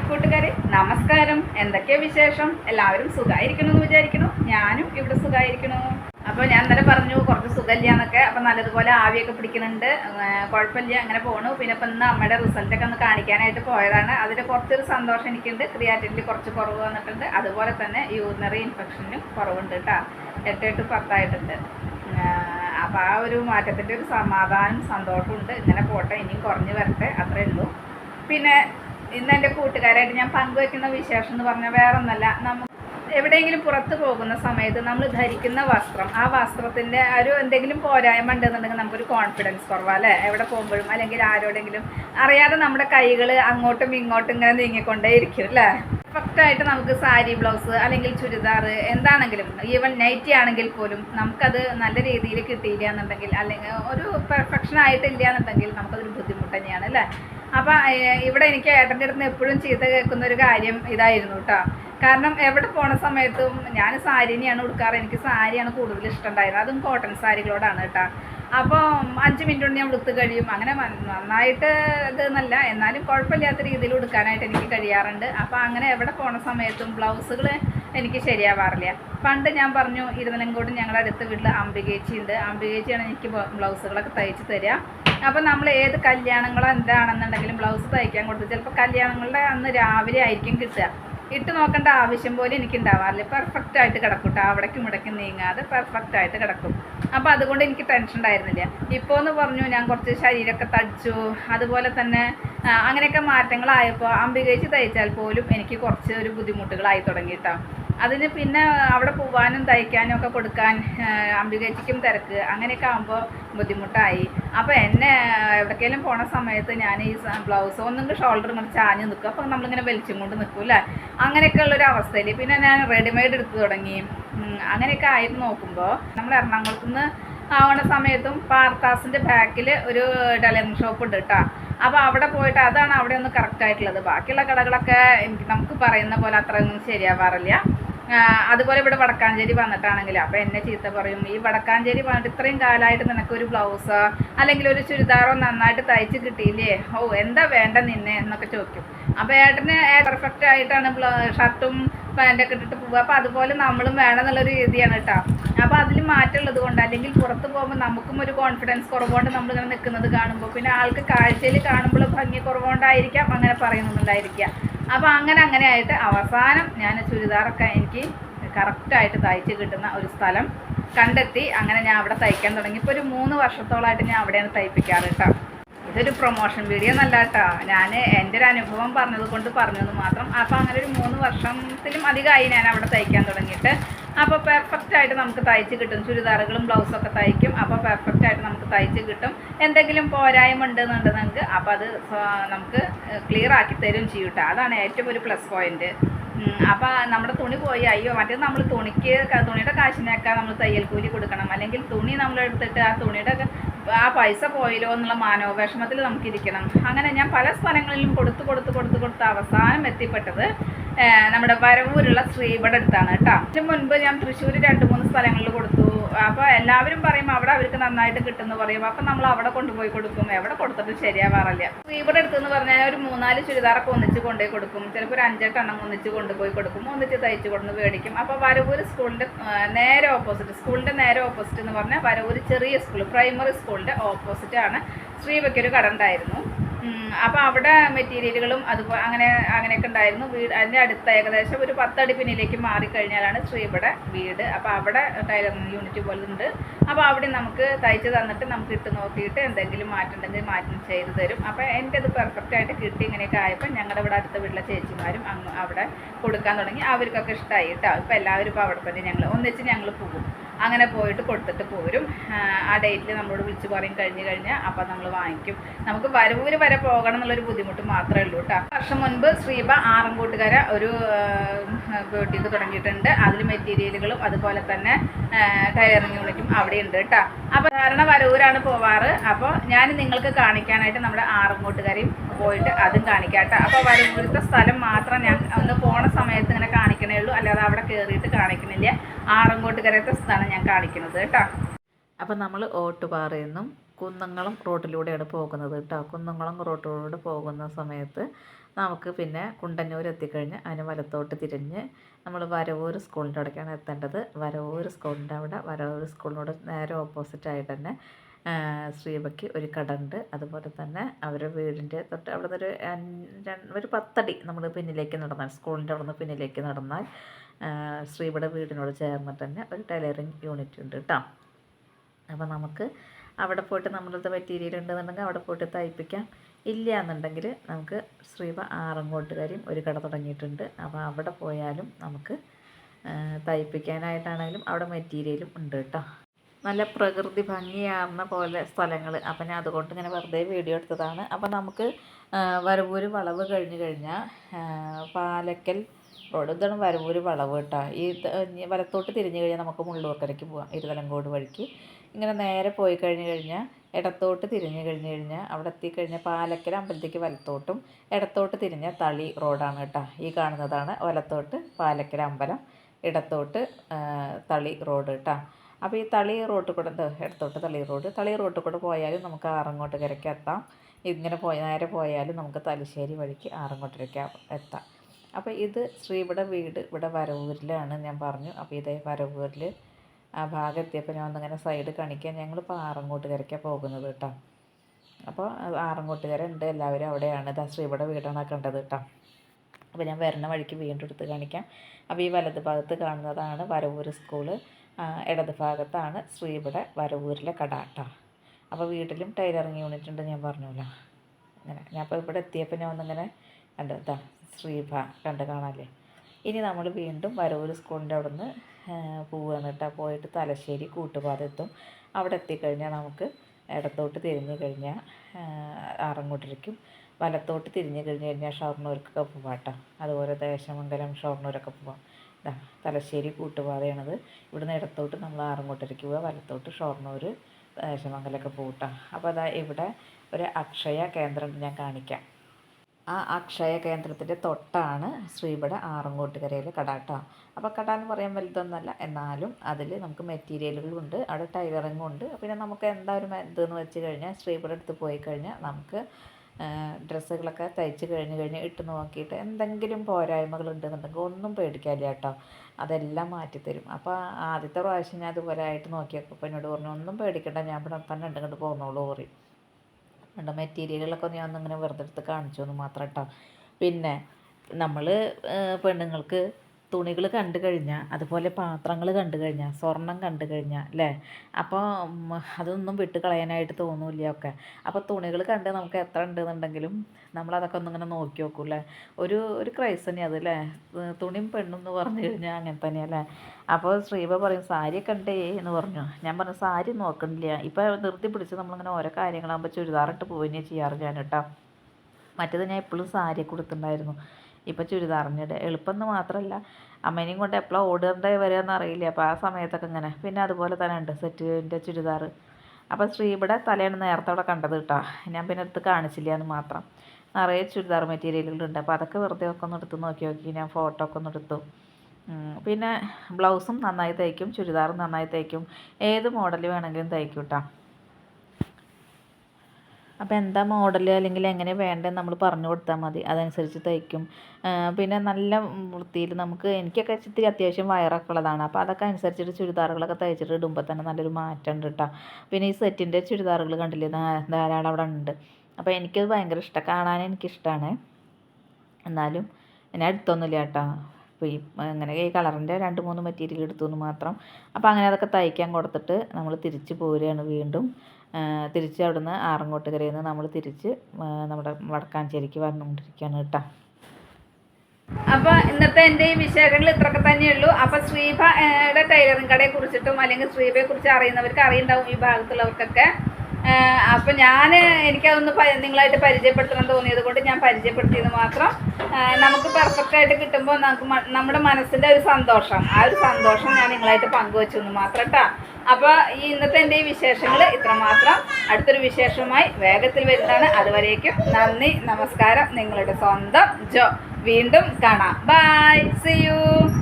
Hi കൂട്ടുകാരെ നമസ്കാരം. എന്തൊക്കെയാ വിശേഷം? എല്ലാവരും സുഖമായിരിക്കണം എന്ന് വിചാരിക്കുന്നു. ഞാനും ഇവിടെ സുഖമായിരിക്കണു അപ്പോൾ ഞാൻ ഇന്നലെ പറഞ്ഞു കുറച്ച് സുഖമില്ല എന്നൊക്കെ. അപ്പം നല്ലതുപോലെ ആവിയൊക്കെ പിടിക്കുന്നുണ്ട്. കുഴപ്പമില്ല. അങ്ങനെ പോണു. പിന്നെ ഇപ്പം ഇന്ന് അമ്മയുടെ റിസൾട്ടൊക്കെ ഒന്ന് കാണിക്കാനായിട്ട് പോയതാണ്. അതിൽ കുറച്ചൊരു സന്തോഷം എനിക്കുണ്ട്. ക്രിയാറ്റിനിൽ കുറച്ച് കുറവ് വന്നിട്ടുണ്ട്. അതുപോലെ തന്നെ യൂറിനറി ഇൻഫെക്ഷനും കുറവുണ്ട് കേട്ടോ. എട്ട് എട്ട് പത്തായിട്ടുണ്ട്. അപ്പോൾ ആ ഒരു മാറ്റത്തിന്റെ ഒരു സമാധാനം സന്തോഷമുണ്ട്. ഇങ്ങനെ പോട്ടെ. ഇനിയും കുറഞ്ഞു വരട്ടെ. അത്രേ ഉള്ളൂ. പിന്നെ ഇന്ന് എന്റെ കൂട്ടുകാരായിട്ട് ഞാൻ പങ്കുവെക്കുന്ന വിശേഷം എന്ന് പറഞ്ഞാൽ വേറെ ഒന്നല്ല നമ്മൾ എവിടെയെങ്കിലും പുറത്ത് പോകുന്ന സമയത്ത് നമ്മൾ ധരിക്കുന്ന വസ്ത്രം ആ വസ്ത്രത്തിന്റെ ഒരു എന്തെങ്കിലും പോരായ്മ ഉണ്ടെന്നുണ്ടെങ്കിൽ നമുക്കൊരു കോൺഫിഡൻസ് കുറവാ അല്ലേ? എവിടെ പോകുമ്പോഴും അല്ലെങ്കിൽ ആരോടെങ്കിലും. അറിയാതെ നമ്മുടെ കൈകൾ അങ്ങോട്ടും ഇങ്ങോട്ടും ഇങ്ങനെ നീങ്ങിക്കൊണ്ടേ ഇരിക്കും അല്ലേ? പെർഫെക്റ്റായിട്ട് നമുക്ക് സാരി ബ്ലൗസ് അല്ലെങ്കിൽ ചുരിദാർ എന്താണെങ്കിലും ഈവൻ നൈറ്റി ആണെങ്കിൽ പോലും നമുക്കത് നല്ല രീതിയിൽ കിട്ടിയില്ല എന്നുണ്ടെങ്കിൽ അല്ലെങ്കിൽ ഒരു പെർഫെക്ഷൻ ആയിട്ടില്ല എന്നുണ്ടെങ്കിൽ നമുക്കതൊരു ബുദ്ധിമുട്ട് തന്നെയാണ് അല്ലേ? അപ്പം ഇവിടെ എനിക്ക് ഏട്ടന്റെ അടുത്ത് എപ്പോഴും ചീത്ത കേൾക്കുന്ന ഒരു കാര്യം ഇതായിരുന്നു കേട്ടോ കാരണം എവിടെ പോണ സമയത്തും ഞാൻ സാരി തന്നെയാണ് ഉടുക്കാറ്. എനിക്ക് സാരിയാണ് കൂടുതൽ ഇഷ്ടമുണ്ടായിരുന്നത്. അതും കോട്ടൺ സാരികളോടാണ് കേട്ടോ അപ്പോൾ അഞ്ച് മിനിറ്റ് കൊണ്ട് ഞാൻ ഉടുത്ത് കഴിയും. അങ്ങനെ നന്നായിട്ട് ഇത് എന്നല്ല എന്നാലും കുഴപ്പമില്ലാത്ത രീതിയിൽ ഉടുക്കാനായിട്ട് എനിക്ക് കഴിയാറുണ്ട്. അപ്പോൾ അങ്ങനെ എവിടെ പോണ സമയത്തും ബ്ലൗസുകൾ എനിക്ക് ശരിയാവാറില്ല. പണ്ട് ഞാൻ പറഞ്ഞു ഇരുന്നലങ്കോട് ഞങ്ങളുടെ അടുത്ത വീട്ടിൽ അംബികേച്ചി ഉണ്ട് അംബികേച്ചിയാണ് എനിക്ക് ബ്ലൗസുകളൊക്കെ തയ്ച്ച് തരിക. അപ്പോൾ നമ്മൾ ഏത് കല്യാണങ്ങളോ എന്താണെന്നുണ്ടെങ്കിലും ബ്ലൗസ് തയ്ക്കാൻ കൊടുത്തു ചിലപ്പോൾ കല്യാണങ്ങളുടെ അന്ന് രാവിലെ ആയിരിക്കും കിട്ടുക. ഇട്ട് നോക്കേണ്ട ആവശ്യം പോലും എനിക്ക് ഉണ്ടാവാറില്ല. പെർഫെക്റ്റ് ആയിട്ട് കിടക്കും കേട്ടോ അവിടേക്കും ഇവിടേക്കും നീങ്ങാതെ പെർഫെക്റ്റ് ആയിട്ട് കിടക്കും. അപ്പോൾ അതുകൊണ്ട് എനിക്ക് ടെൻഷൻ ഉണ്ടായിരുന്നില്ല. ഇപ്പോൾ എന്ന് പറഞ്ഞു ഞാൻ കുറച്ച് ശരീരമൊക്കെ തടിച്ചു. അതുപോലെ തന്നെ അങ്ങനെയൊക്കെ മാറ്റങ്ങളായപ്പോൾ അംബികേച്ച് തയ്ച്ചാൽ പോലും എനിക്ക് കുറച്ച് ഒരു ബുദ്ധിമുട്ടുകളായി തുടങ്ങി അതിന് പിന്നെ അവിടെ പോവാനും തയ്ക്കാനും ഒക്കെ കൊടുക്കാൻ അംബികേച്ചിക്കും തിരക്ക്. അങ്ങനെയൊക്കെ ആകുമ്പോൾ ബുദ്ധിമുട്ടായി. അപ്പോൾ എന്നെ എവിടേക്കെങ്കിലും പോണ സമയത്ത് ഞാൻ ഈ ബ്ലൗസ് ഒന്നും ഷോൾഡർ ഇങ്ങനെ ചാഞ്ഞ് നിൽക്കും അപ്പോൾ നമ്മളിങ്ങനെ വലിച്ചും കൊണ്ട് നിൽക്കും അല്ലേ അങ്ങനെയൊക്കെ ഉള്ളൊരു അവസ്ഥയിൽ പിന്നെ ഞാൻ റെഡിമെയ്ഡ് എടുത്ത് തുടങ്ങി. അങ്ങനെയൊക്കെ ആയിട്ട് നോക്കുമ്പോൾ നമ്മൾ എറണാകുളത്ത് നിന്ന് ആവണ സമയത്തും പാർത്താസിന്റെ ബാക്കിൽ ഒരു ടൈലറിംഗ് ഷോപ്പ് ഉണ്ട് കേട്ടോ അപ്പോൾ അവിടെ പോയിട്ട് അതാണ് അവിടെ ഒന്ന് കറക്റ്റ് ആയിട്ടുള്ളത്. ബാക്കിയുള്ള കടകളൊക്കെ നമുക്ക് പറയുന്ന പോലെ അത്രയൊന്നും ശരിയാവാറില്ല. അതുപോലെ ഇവിടെ വടക്കാഞ്ചേരി വന്നിട്ടാണെങ്കിൽ അപ്പോൾ എന്നെ ചീത്ത പറയും. ഈ വടക്കാഞ്ചേരി വന്നിട്ട് ഇത്രയും കാലമായിട്ട് നിനക്ക് ഒരു ബ്ലൗസോ അല്ലെങ്കിൽ ഒരു ചുരിദാറോ നന്നായിട്ട് തയ്ച്ച് കിട്ടിയില്ലേ? ഓ എന്താ വേണ്ട നിന്നെ എന്നൊക്കെ ചോദിക്കും. അപ്പോൾ ഏട്ടന് പെർഫെക്റ്റ് ആയിട്ടാണ് ഷർട്ടും പാന്റൊക്കെ ഇട്ടിട്ട് പോവുക. അപ്പോൾ അതുപോലെ നമ്മളും വേണം എന്നുള്ളൊരു രീതിയാണ് കേട്ടോ. അപ്പോൾ അതിൽ മാറ്റമുള്ളത് കൊണ്ട് അല്ലെങ്കിൽ പുറത്ത് പോകുമ്പോൾ നമുക്കും ഒരു കോൺഫിഡൻസ് കുറവുകൊണ്ട് നമ്മളിങ്ങനെ നിൽക്കുന്നത് കാണുമ്പോൾ പിന്നെ ആൾക്ക് കാഴ്ചയിൽ കാണുമ്പോൾ ഭംഗി കുറവുകൊണ്ടായിരിക്കാം അങ്ങനെ പറയുന്നുണ്ടായിരിക്കാം. അപ്പോൾ അങ്ങനെ അങ്ങനെ ആയിട്ട് അവസാനം ഞാൻ ചുരിദാറൊക്കെ എനിക്ക് കറക്റ്റായിട്ട് തയ്ച്ച് കിട്ടുന്ന ഒരു സ്ഥലം കണ്ടെത്തി. അങ്ങനെ ഞാൻ അവിടെ തയ്ക്കാൻ തുടങ്ങി. ഇപ്പോൾ ഒരു മൂന്ന് വർഷത്തോളമായിട്ട് ഞാൻ അവിടെയാണ് തയ്പ്പിക്കാറ് കേട്ടോ. ഇതൊരു പ്രൊമോഷൻ വീഡിയോ എന്നല്ല കേട്ടോ. ഞാൻ എന്റെ ഒരു അനുഭവം പറഞ്ഞത് കൊണ്ട് പറഞ്ഞത് മാത്രം. അപ്പോൾ അങ്ങനെ ഒരു മൂന്ന് വർഷത്തിലും അധികമായി ഞാൻ അവിടെ തയ്ക്കാൻ തുടങ്ങിയിട്ട് അപ്പോൾ പെർഫെക്റ്റ് ആയിട്ട് നമുക്ക് തയ്ച്ച് കിട്ടും. ചുരിദാറുകളും ബ്ലൗസൊക്കെ തയ്ക്കും. അപ്പോൾ പെർഫെക്റ്റ് ആയിട്ട് നമുക്ക് തയ്ച്ച് കിട്ടും. എന്തെങ്കിലും പോരായ്മ ഉണ്ടെന്നുണ്ടെങ്കിൽ അപ്പോൾ അത് നമുക്ക് ക്ലിയർ ആക്കി തരും ചെയ്യും അതാണ് ഏറ്റവും ഒരു പ്ലസ് പോയിന്റ് അപ്പോൾ നമ്മുടെ തുണി പോയി അയ്യോ മറ്റേ നമ്മൾ തുണിക്ക് തുണിയുടെ കാശിനൊക്കെ നമ്മൾ തയ്യൽ കൂലി കൊടുക്കണം. അല്ലെങ്കിൽ തുണി നമ്മൾ എടുത്തിട്ട് ആ തുണിയുടെ ആ പൈസ പോയല്ലോ എന്നുള്ള മാനോവിഷമത്തിൽ നമുക്കിരിക്കണം. അങ്ങനെ ഞാൻ പല സ്ഥലങ്ങളിലും കൊടുത്ത് കൊടുത്ത് കൊടുത്ത് കൊടുത്ത് അവസാനം എത്തിപ്പെട്ടത് നമ്മുടെ വരവൂരുള്ള ശ്രീബടെ അടുത്താണ് കേട്ടോ. അതിന് മുൻപ് ഞാൻ തൃശ്ശൂർ രണ്ട് മൂന്ന് സ്ഥലങ്ങളിൽ കൊടുത്തു. അപ്പോൾ എല്ലാവരും പറയും അവിടെ അവർക്ക് നന്നായിട്ട് കിട്ടുമെന്ന് പറയും. അപ്പോൾ നമ്മൾ അവിടെ കൊണ്ടുപോയി കൊടുക്കും. എവിടെ കൊടുത്തിട്ട് ശരിയാവാറില്ല. ശ്രീബടെ അടുത്തെന്ന് പറഞ്ഞാൽ ഒരു മൂന്നാൽ ചുരിദാറൊക്കെ ഒന്നിച്ച് കൊണ്ടുപോയി കൊടുക്കും. ചിലപ്പോൾ ഒരു അഞ്ചെട്ടെണ്ണം ഒന്നിച്ച് കൊണ്ടുപോയി കൊടുക്കും. ഒന്നിച്ച് തയ്ച്ച് കൊടുന്ന് മേടിക്കും. അപ്പോൾ വരവൂർ സ്കൂളിന്റെ നേരെ ഓപ്പോസിറ്റ് സ്കൂളിന്റെ നേരെ ഓപ്പോസിറ്റ് എന്ന് പറഞ്ഞാൽ വരവൂർ ചെറിയ സ്കൂൾ പ്രൈമറി സ്കൂളിന്റെ ഓപ്പോസിറ്റ് ആണ് ശ്രീവയ്ക്കൊരു കട ഉണ്ടായിരുന്നു. അപ്പോൾ അവിടെ മെറ്റീരിയലുകളും അതുപോലെ അങ്ങനെ അങ്ങനെയൊക്കെ ഉണ്ടായിരുന്നു. വീട് അതിന്റെ അടുത്ത് ഏകദേശം ഒരു പത്തടി പിന്നിലേക്ക് മാറിക്കഴിഞ്ഞാലാണ് ശ്രീബടെ വീട്. അപ്പോൾ അവിടെ ടൈലർ യൂണിറ്റ് പോലെ ഉണ്ട്. അപ്പോൾ അവിടെ നമുക്ക് തയ്ച്ച് തന്നിട്ട് നമുക്ക് ഇട്ട് നോക്കിയിട്ട് എന്തെങ്കിലും മാറ്റം ഉണ്ടെങ്കിൽ മാറ്റം ചെയ്ത് തരും. അപ്പോൾ എന്റെ അത് പെർഫെക്റ്റ് ആയിട്ട് കിട്ടി ഇങ്ങനെയൊക്കെ ആയപ്പോൾ ഞങ്ങളുടെ ഇവിടെ അടുത്ത വീട്ടിലെ ചേച്ചിമാരും അങ്ങ് അവിടെ കൊടുക്കാൻ തുടങ്ങി. അവർക്കൊക്കെ ഇഷ്ടമായി കേട്ടോ. ഇപ്പോൾ എല്ലാവരും ഇപ്പോൾ അവിടെ തന്നെ ഞങ്ങൾ ഒന്നിച്ച് ഞങ്ങൾ പോകും അങ്ങനെ പോയിട്ട് കൊടുത്തിട്ട് പോരും. ആ, ഡേറ്റിൽ നമ്മളോട് വിളിച്ച് പറയും കഴിഞ്ഞ് കഴിഞ്ഞാൽ അപ്പോൾ നമ്മൾ വാങ്ങിക്കും. നമുക്ക് വരവൂര് വരെ പോകണം എന്നുള്ളൊരു ബുദ്ധിമുട്ട് മാത്രമേ ഉള്ളൂ കേട്ടോ വർഷം മുൻപ് ശ്രീബ ആറങ്കോട്ടുകര ഒരു ബോട്ടിക്ക് തുടങ്ങിയിട്ടുണ്ട്. അതിൽ മെറ്റീരിയലുകളും അതുപോലെ തന്നെ ടയറിങ് യൂണിറ്റും അവിടെ ഉണ്ട് കേട്ടോ അപ്പോൾ സാധാരണ വരവൂരാണ് പോവാറ്. അപ്പോൾ ഞാൻ നിങ്ങൾക്ക് കാണിക്കാനായിട്ട് നമ്മുടെ ആറങ്കോട്ടുകരയും പോയിട്ട് അതും കാണിക്കാം കേട്ടോ അപ്പോൾ വരവൂരത്തെ സ്ഥലം മാത്രം ഞാൻ ഒന്ന് പോണ സമയത്ത് ഇങ്ങനെ കാണിക്കണേ ഉള്ളൂ. അല്ലാതെ അവിടെ കയറിയിട്ട് കാണിക്കണില്ല. ആറങ്കോട്ടുകരത്തെ സ്ഥലം ഞാൻ കാണിക്കുന്നത് കേട്ടോ അപ്പം നമ്മൾ ഓട്ടുപാറയെന്നും കുന്നംകുളം റോട്ടിലൂടെയാണ് പോകുന്നത് കേട്ടോ. കുന്നംകുളം റോട്ടിലൂടെ പോകുന്ന സമയത്ത് നമുക്ക് പിന്നെ കുണ്ടന്നൂർ എത്തിക്കഴിഞ്ഞ് അതിന് വലത്തോട്ട് തിരിഞ്ഞ് നമ്മൾ വരവൂർ സ്കൂളിന്റെ അവിടേക്കാണ് എത്തേണ്ടത്. വരവൂർ സ്കൂളിന്റെ അവിടെ വരവൂർ സ്കൂളിനോട് നേരെ ഓപ്പോസിറ്റായിട്ട് തന്നെ ശ്രീബയ്ക്ക് ഒരു കട ഉണ്ട് അതുപോലെ തന്നെ അവരുടെ വീടിന്റെ തൊട്ട് അവിടെ നിന്ന് ഒരു പത്തടി നമ്മൾ പിന്നിലേക്ക് നടന്നാൽ സ്കൂളിന്റെ അവിടെ നിന്ന് പിന്നിലേക്ക് നടന്നാൽ ശ്രീബയുടെ വീടിനോട് ചേർന്നിട്ട് തന്നെ ഒരു ടൈലറിങ് യൂണിറ്റ് ഉണ്ട് കേട്ടോ. അപ്പോൾ നമുക്ക് അവിടെ പോയിട്ട് നമ്മളത് മെറ്റീരിയൽ ഉണ്ടെന്നുണ്ടെങ്കിൽ അവിടെ പോയിട്ട് തയ്പ്പിക്കാം. ഇല്ല എന്നുണ്ടെങ്കിൽ നമുക്ക് ശ്രീവ ആറങ്കോട്ടുകാരും ഒരു കട തുടങ്ങിയിട്ടുണ്ട്. അപ്പോൾ അവിടെ പോയാലും നമുക്ക് തയ്പ്പിക്കാനായിട്ടാണെങ്കിലും അവിടെ മെറ്റീരിയലും ഉണ്ട് കേട്ടോ. നല്ല പ്രകൃതി ഭംഗിയാർന്ന പോലെ സ്ഥലങ്ങൾ അപ്പം ഞാൻ അതുകൊണ്ട് ഇങ്ങനെ വെറുതെ വീഡിയോ എടുത്തതാണ്. അപ്പം നമുക്ക് വരവൂര് വളവ് കഴിഞ്ഞ് കഴിഞ്ഞാൽ പാലക്കൽ റോഡ് ഇതാണ് വരവൂര് വളവ് കേട്ടോ. ഈ വലത്തോട്ട് തിരിഞ്ഞ് കഴിഞ്ഞാൽ നമുക്ക് മുള്ളൂർക്കരയ്ക്ക് പോവാം. ഇരുതലങ്കോട് വഴിക്ക്. ഇങ്ങനെ നേരെ പോയി കഴിഞ്ഞ് കഴിഞ്ഞാൽ ഇടത്തോട്ട് തിരിഞ്ഞു കഴിഞ്ഞ് കഴിഞ്ഞാൽ അവിടെ എത്തിക്കഴിഞ്ഞാൽ പാലക്കര അമ്പലത്തേക്ക് വലത്തോട്ടും ഇടത്തോട്ട് തിരിഞ്ഞ തളി റോഡാണ് കേട്ടോ. ഈ കാണുന്നതാണ് വലത്തോട്ട് പാലക്കര അമ്പലം ഇടത്തോട്ട് തളി റോഡ് കേട്ടോ. അപ്പോൾ ഈ തളി റോട്ട് കൂടെ ഇടത്തോട്ട് തളി റോഡ്. തളി റോട്ട് കൂടെ പോയാലും നമുക്ക് ആറങ്ങോട്ട് കരയ്ക്ക് എത്താം. ഇങ്ങനെ പോയ നേരെ പോയാലും നമുക്ക് തലശ്ശേരി വഴിക്ക് ആറങ്ങോട്ടേക്ക് എത്താം. അപ്പോൾ ഇത് ശ്രീയുടെ വീട് ഇവിടെ വരവൂരിലാണ് ഞാൻ പറഞ്ഞു. അപ്പോൾ ഇതേ വരവൂരിൽ ആ ഭാഗം എത്തിയപ്പോൾ ഞാൻ ഒന്നിങ്ങനെ സൈഡ് കാണിക്കാൻ ഞങ്ങളിപ്പോൾ ആറങ്ങോട്ട് കരയ്ക്കാണ് പോകുന്നത് കേട്ടോ. അപ്പോൾ ആറങ്കോട്ടുകര ഉണ്ട് എല്ലാവരും അവിടെയാണ്. ഇതാ ശ്രീയുടെ വീടാണ് കണ്ടത് കേട്ടോ. അപ്പോൾ ഞാൻ വരുന്ന വഴിക്ക് വീണ്ടും എടുത്ത് കാണിക്കാം. അപ്പോൾ ഈ വലത് ഭാഗത്ത് കാണുന്നതാണ് വരവൂർ സ്കൂൾ ഇടത് ഭാഗത്താണ് ശ്രീയുടെ വരവൂരിലെ കട കേട്ടോ. അപ്പോൾ വീട്ടിലും ടൈലറിങ് യൂണിറ്റ് ഉണ്ട് ഞാൻ പറഞ്ഞല്ലോ. അങ്ങനെ ഞാൻ അപ്പോൾ ഇവിടെ എത്തിയപ്പോൾ ഞാൻ ഒന്നിങ്ങനെ കണ്ടു? ഇതാ ശ്രീഭ കണ്ട്? കാണാല്ലേ? ഇനി നമ്മൾ വീണ്ടും വരവൂർ സ്കൂളിന്റെ അവിടെ നിന്ന് പോവുകയാണ് കേട്ടോ. പോയിട്ട് തലശ്ശേരി കൂട്ടുപാത എത്തും അവിടെ എത്തിക്കഴിഞ്ഞാൽ നമുക്ക് ഇടത്തോട്ട് തിരിഞ്ഞു കഴിഞ്ഞാൽ ആറങ്ങോട്ടിരിക്കും. വലത്തോട്ട് തിരിഞ്ഞു കഴിഞ്ഞ് കഴിഞ്ഞാൽ ഷൊർണൂർക്കൊക്കെ പോവാം കേട്ടോ. അതുപോലെ ദേശമംഗലം ഷൊർണൂരൊക്കെ പോവാം. തലശ്ശേരി കൂട്ടുപാതയാണത്. ഇവിടുന്ന് ഇടത്തോട്ട് നമ്മൾ ആറങ്ങോട്ടേക്ക് പോവുക വലത്തോട്ട് ഷൊർണൂർ ദേശമംഗലമൊക്കെ പോകട്ടോ അപ്പോൾ അതാ ഇവിടെ ഒരു അക്ഷയ കേന്ദ്രം ഞാൻ കാണിക്കാം. ആ അക്ഷയ കേന്ദ്രത്തിന്റെ തൊട്ടാണ് ശ്രീപട ആറങ്കോട്ടുകരയിലെ കട കേട്ടോ അപ്പോൾ കട എന്ന് പറയാൻ വലുതൊന്നുമല്ല എന്നാലും അതിൽ നമുക്ക് മെറ്റീരിയലുകളുണ്ട് അവിടെ ടൈലറിങ്ങും ഉണ്ട്. പിന്നെ നമുക്ക് എന്താ ഒരു ഇതെന്ന് വെച്ച് കഴിഞ്ഞാൽ ശ്രീപട എടുത്ത് പോയി കഴിഞ്ഞാൽ നമുക്ക് ഡ്രസ്സുകളൊക്കെ തയ്ച്ച് കഴിഞ്ഞ് കഴിഞ്ഞ് ഇട്ട് നോക്കിയിട്ട് എന്തെങ്കിലും പോരായ്മകൾ ഉണ്ടെന്നുണ്ടെങ്കിൽ ഒന്നും പേടിക്കാനില്ല കേട്ടോ. അതെല്ലാം മാറ്റിത്തരും. അപ്പോൾ ആദ്യത്തെ പ്രാവശ്യം ഞാൻ അതുപോലെ ആയിട്ട് നോക്കിയപ്പോൾ എന്നോട് പറഞ്ഞു ഒന്നും പേടിക്കണ്ട ഞാൻ ഇവിടെ തന്നെ ഉണ്ടെങ്കിൽ പോകുന്നോളൂ പറയും. ഉണ്ട് മെറ്റീരിയലുകളൊക്കെ ഞാൻ ഒന്നിങ്ങനെ വെറുതെ എടുത്ത് കാണിച്ചു എന്ന് മാത്രം കേട്ടോ പിന്നെ നമ്മൾ പെണ്ണുങ്ങൾക്ക് തുണികൾ കണ്ടു കഴിഞ്ഞാൽ അതുപോലെ പാത്രങ്ങൾ കണ്ടു കഴിഞ്ഞാൽ സ്വർണം കണ്ടു കഴിഞ്ഞാൽ അല്ലേ അപ്പോൾ അതൊന്നും വിട്ട് കളയാനായിട്ട് തോന്നില്ല ഒക്കെ. അപ്പോൾ തുണികൾ കണ്ട് നമുക്ക് എത്ര ഉണ്ടെന്നുണ്ടെങ്കിലും നമ്മളതൊക്കെ ഒന്നിങ്ങനെ നോക്കി നോക്കും അല്ലേ ഒരു ഒരു ക്രൈസ് തന്നെ അത് അല്ലേ തുണിയും പെണ്ണും എന്ന് പറഞ്ഞു കഴിഞ്ഞാൽ അങ്ങനെ തന്നെയല്ലേ അപ്പോൾ ശ്രീബ പറയും സാരിയൊക്കെ കണ്ടേ എന്ന് പറഞ്ഞു. ഞാൻ പറഞ്ഞു സാരി നോക്കണില്ല ഇപ്പോൾ നിർത്തി പിടിച്ച് നമ്മളിങ്ങനെ ഓരോ കാര്യങ്ങളാകുമ്പോൾ ചുരിദാറിട്ട് പോവുകയും ചെയ്യാറ് ഞാൻ കേട്ടോ മറ്റേത് ഞാൻ എപ്പോഴും സാരി കൊടുത്തിട്ടുണ്ടായിരുന്നു. ഇപ്പം ചുരിദാറിനിടെ എളുപ്പം എന്ന് മാത്രമല്ല അമ്മേനെയും കൊണ്ട് എപ്പോഴാണ് ഓടേണ്ടത് വരികയെന്ന് അറിയില്ല. അപ്പോൾ ആ സമയത്തൊക്കെ ഇങ്ങനെ. പിന്നെ അതുപോലെ തന്നെ ഉണ്ട് സെറ്റിന്റെ ചുരിദാർ അപ്പോൾ ശ്രീയുടെ തലേണ് നേരത്തെ അവിടെ കണ്ടത് കേട്ടോ ഞാൻ പിന്നെ എടുത്ത് കാണിച്ചില്ല എന്ന് മാത്രം. നിറയെ ചുരിദാർ മെറ്റീരിയലുകളുണ്ട് അപ്പോൾ അതൊക്കെ വെറുതെ ഒക്കെ ഒന്ന് എടുത്ത് നോക്കി നോക്കി ഞാൻ ഫോട്ടോ ഒക്കെ ഒന്ന് എടുത്തു. പിന്നെ ബ്ലൗസും നന്നായി തയ്ക്കും. ചുരിദാറും നന്നായി തയ്ക്കും. ഏത് മോഡൽ വേണമെങ്കിലും തയ്ക്കും കേട്ടോ അപ്പോൾ എന്താ മോഡൽ അല്ലെങ്കിൽ എങ്ങനെ വേണ്ടതെന്ന് നമ്മൾ പറഞ്ഞു കൊടുത്താൽ മതി. അതനുസരിച്ച് തയ്ക്കും. പിന്നെ നല്ല വൃത്തിയിൽ നമുക്ക് എനിക്കൊക്കെ ഇത്തിരി അത്യാവശ്യം വയറൊക്കെ ഉള്ളതാണ്. അപ്പോൾ അതൊക്കെ അനുസരിച്ചിട്ട് ചുരിദാറുകളൊക്കെ തയ്ച്ചിട്ട് ഇടുമ്പോൾ തന്നെ നല്ലൊരു മാറ്റം ഉണ്ട് കേട്ടോ പിന്നെ ഈ സെറ്റിന്റെ ചുരിദാറുകൾ കണ്ടില്ലേ? ധാരാളം അവിടെ ഉണ്ട്. അപ്പോൾ എനിക്കത് ഭയങ്കര ഇഷ്ടം. കാണാൻ എനിക്കിഷ്ടമാണ്. എന്നാലും ഞാൻ എടുത്തൊന്നുമില്ല കേട്ടോ അപ്പോൾ ഈ അങ്ങനെ ഈ കളറിന്റെ രണ്ട് മൂന്ന് മെറ്റീരിയൽ എടുത്തു എന്ന് മാത്രം. അപ്പോൾ അങ്ങനെ അതൊക്കെ തയ്ക്കാൻ കൊടുത്തിട്ട് നമ്മൾ തിരിച്ച് പോരുകയാണ് വീണ്ടും. തിരിച്ച് അവിടുന്ന് ആറങ്ങോട്ടുകരയിൽ നിന്ന് നമ്മൾ തിരിച്ച് നമ്മുടെ വടക്കാഞ്ചേരിക്ക് വന്നുകൊണ്ടിരിക്കുകയാണ് കേട്ടോ. അപ്പൊ ഇന്നത്തെ എന്റെ ഈ വിശേഷങ്ങൾ ഇത്രയൊക്കെ തന്നെയുള്ളൂ. അപ്പൊ ശ്രീഭയുടെ ടൈലറിംഗ് കടയെ കുറിച്ചിട്ടും അല്ലെങ്കിൽ ശ്രീഭയെ കുറിച്ച് അറിയുന്നവർക്ക് അറിയണ്ടാവും ഈ ഭാഗത്തുള്ളവർക്കൊക്കെ. അപ്പൊ ഞാൻ എനിക്കതൊന്ന് നിങ്ങളായിട്ട് പരിചയപ്പെടുത്തണം തോന്നിയത് കൊണ്ട് ഞാൻ പരിചയപ്പെടുത്തിയത് മാത്രം. നമുക്ക് പെർഫെക്റ്റ് ആയിട്ട് കിട്ടുമ്പോൾ നമുക്ക് നമ്മുടെ മനസ്സിന്റെ ഒരു സന്തോഷം. ആ ഒരു സന്തോഷം ഞാൻ നിങ്ങളായിട്ട് പങ്കുവെച്ചു എന്ന് മാത്രം കേട്ടോ. അപ്പൊ ഈ ഇന്നത്തെ എന്റെ ഈ വിശേഷങ്ങൾ ഇത്രമാത്രം. അടുത്തൊരു വിശേഷവുമായി വേഗത്തിൽ വരുന്നതാണ്. അതുവരേക്കും നന്ദി നമസ്കാരം. നിങ്ങളുടെ സ്വന്തം ജോ. വീണ്ടും കാണാം. By C U